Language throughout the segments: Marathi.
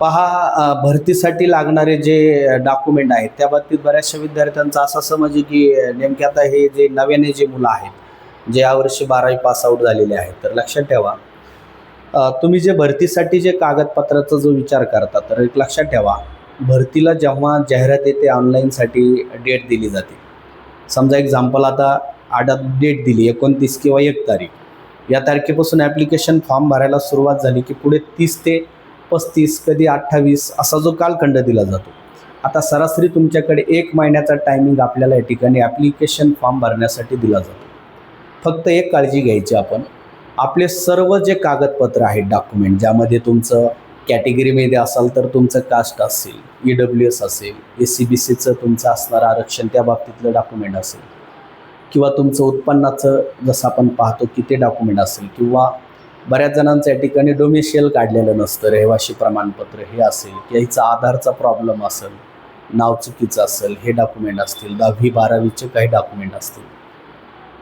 पहा भरतीसाठी लागणारे जे डॉक्युमेंट आहेत त्या बाबतीत बऱ्याचशा विद्यार्थ्यांचा असा समज आहे की नेमके आता हे जे नव्याने जे मुलं आहेत जे यावर्षी बारावी पास आऊट झालेले आहेत तर लक्षात ठेवा तुम्ही जे भरतीसाठी जे कागदपत्राचा जो विचार करता तर एक लक्षात ठेवा भरतीला जेव्हा जाहिरात येते ऑनलाईनसाठी डेट दिली जाते. समजा एक्झाम्पल आता आडात डेट दिली एकोणतीस किंवा एक तारीख. या तारखेपासून ॲप्लिकेशन फॉर्म भरायला सुरुवात झाली की पुढे तीस ते पस्तीस कधी अठ्ठावीस असा जो कालखंड दिला जातो. आता सरासरी तुमच्याकडे एक महिन्याचा टायमिंग आपल्याला या ठिकाणी ॲप्लिकेशन फॉर्म भरण्यासाठी दिला जातो. फक्त एक काळजी घ्यायची आपण. आपले सर्व जे कागदपत्र आहेत डॉक्युमेंट ज्यामध्ये तुमचं कॅटेगरीमध्ये असाल तर तुमचं कास्ट असेल ई डब्ल्यू एस असेल ए सी बी सीचं तुमचं असणारं आरक्षण त्या बाबतीतलं डॉक्युमेंट असेल. किंवा तुमचं उत्पन्नाचं जसं आपण पाहतो की ते डॉक्युमेंट असेल किंवा बऱ्याच जणांचं या ठिकाणी डोमेशियल काढलेलं नसतं रहिवाशी प्रमाणपत्र हे असेल किंवा हिचा आधारचा प्रॉब्लेम असेल नाव चुकीचं असेल हे डॉक्युमेंट असतील दहावी बारावीचे काही डॉक्युमेंट असतील.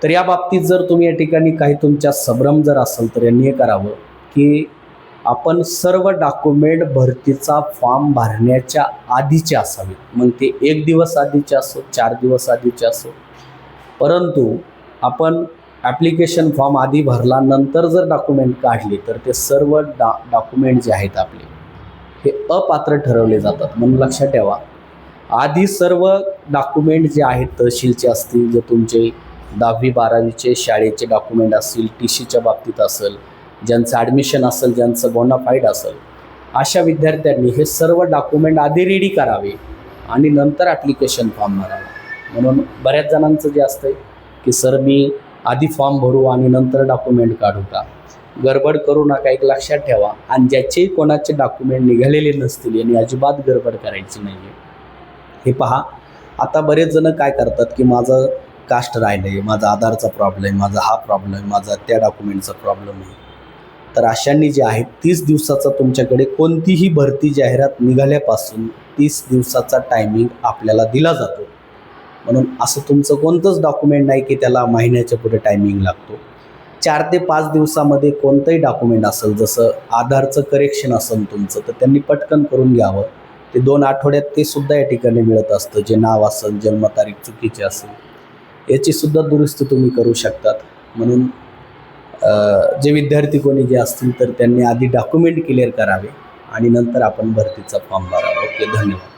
तर या बाबतीत जर तुम्ही या ठिकाणी काही तुमच्या संभ्रम जर असेल तर यांनी हे करावं की आपण सर्व डॉक्युमेंट भरतीचा फॉर्म भरण्याच्या आधीचे असावेत. मग ते एक दिवस आधीचे असो चार दिवस आधीचे असो. परंतु आपण ॲप्लिकेशन फॉर्म आधी भरला नंतर जर डॉक्युमेंट काढले तर ते सर्व डा डॉक्युमेंट जे आहेत आपले हे अपात्र ठरवले जातात. म्हणून लक्षात ठेवा. आधी सर्व डॉक्युमेंट जे आहेत तहसीलचे असतील जे तुमचे दहावी बारावीचे शाळेचे डॉक्युमेंट असतील टी सीच्या बाबतीत असेल ज्यांचं ॲडमिशन असेल ज्यांचं बोनाफाईड असेल अशा विद्यार्थ्यांनी हे सर्व डॉक्युमेंट आधी रेडी करावे आणि नंतर ॲप्लिकेशन फॉर्म भरावा. म्हणून बऱ्याच जणांचं जे असतं की सर मी आधी फॉर्म भरू आणि नंतर डॉक्युमेंट काढू का? गडबड करू नका एक लक्षात ठेवा. आणि ज्याचेही कोणाचे डॉक्युमेंट निघालेले नसतील यांनी अजिबात गडबड करायची नाही आहे हे पहा आता बरेच जण काय करतात की माझं कास्ट राहिलं आहे माझा आधारचा प्रॉब्लेम माझा हा प्रॉब्लेम माझा त्या डॉक्युमेंटचा प्रॉब्लेम आहे. तर अशांनी जे आहे तीस दिवसाचा तुमच्याकडे कोणतीही भरती जाहिरात निघाल्यापासून तीस दिवसाचा टायमिंग आपल्याला दिला जातो. म्हणून असं तुमचं कोणतंच डॉक्युमेंट नाही की त्याला महिन्याच्या पुढे टायमिंग लागतो. चार ते पाच दिवसामध्ये कोणतंही डॉक्युमेंट असेल जसं आधारचं करेक्शन असेल तुमचं तर त्यांनी पटकन करून घ्यावं. ते दोन आठवड्यात ते सुद्धा या ठिकाणी मिळत असतं जे नाव असेल जन्मतारीख चुकीची असेल. याची सुद्धा दुरुस्ती तुम्ही करू शकतात. म्हणून जे विद्यार्थी कोणी जे असतील तर त्यांनी आधी डॉक्युमेंट क्लिअर करावे आणि नंतर आपण भरतीचा फॉर्म भरावा. ओके धन्यवाद.